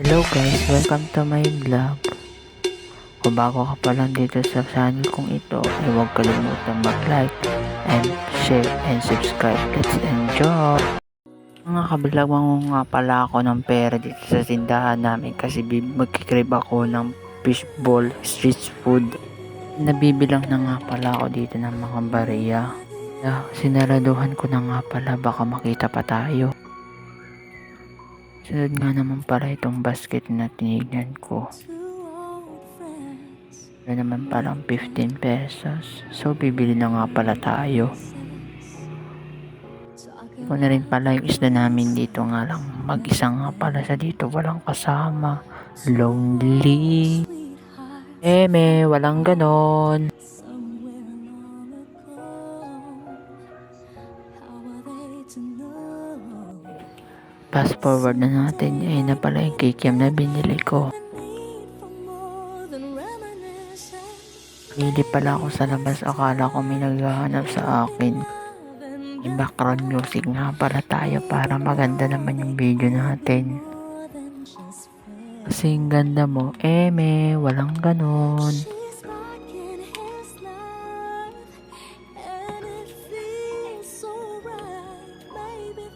Hello guys, welcome to my vlog. Kung bago ka pa lang dito sa channel kong ito, ay huwag kalimutan mag-like and share and subscribe. Let's enjoy! Mga kabilag, nga pala ako ng pera dito sa tindahan namin kasi magkikrib ako ng fishball street food. Nabibilang na nga pala ako dito ng mga bariya. Ah, sinaraduhan ko na nga pala baka makita pa tayo. Sunod nga naman pala itong basket na tinignan ko. Ano naman palang 15 pesos. So, bibili na nga pala tayo. Ito na rin pala yung isda namin dito nga lang. Mag-isa nga pala sa dito. Walang kasama. Lonely. Eme, walang ganon. Fast forward na natin. Ayun na pala yung kikiam na binili ko. Pili pala ako sa labas. Akala ko may naghahanap sa akin. May background music nga para tayo para maganda naman yung video natin. Kasi ang ganda mo, eme, walang ganon.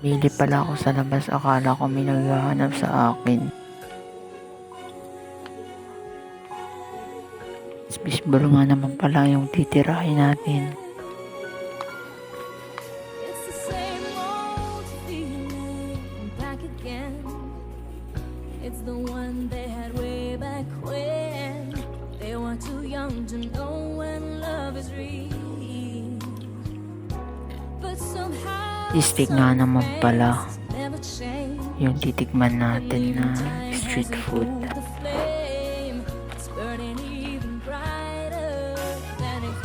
Pili pala ako sa labas. Akala ko may naghahanap sa akin. Fishball nga naman pala yung titirahin natin. It's the one they had way back when they were too young to know when love is real. But somehow Stick nga naman pala yung titikman natin na street food.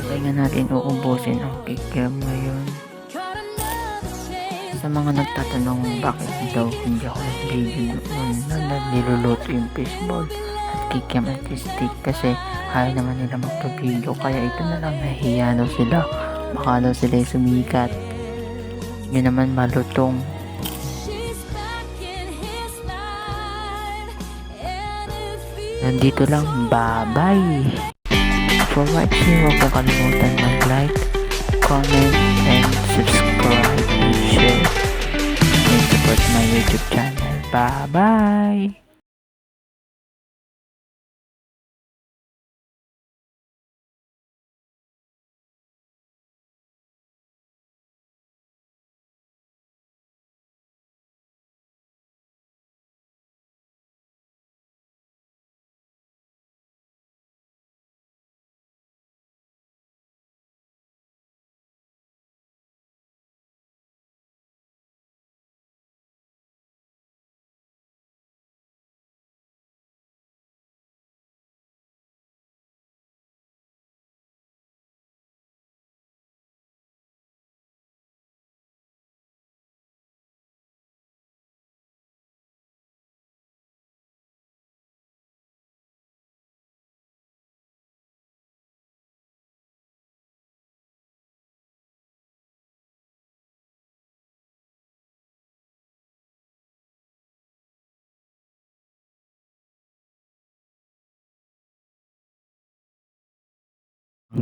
Kaya nga natin uubusin ang ngayon. Caught another chance. Sa mga nagtatanong bakit daw hindi ako nag-video noon na niluluto yung fishball at kikiam at stick kasi ayaw naman nila magpa-video kaya ito na lang nahiya daw sila. Baka daw sila sumikat. Yun naman malutong. Nandito lang. Bye-bye! For watching, huwag po kalimutan mag-like, comment, and subscribe and share. And support my YouTube channel. Bye-bye! Hanggang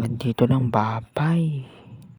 dito lang. Bye-bye!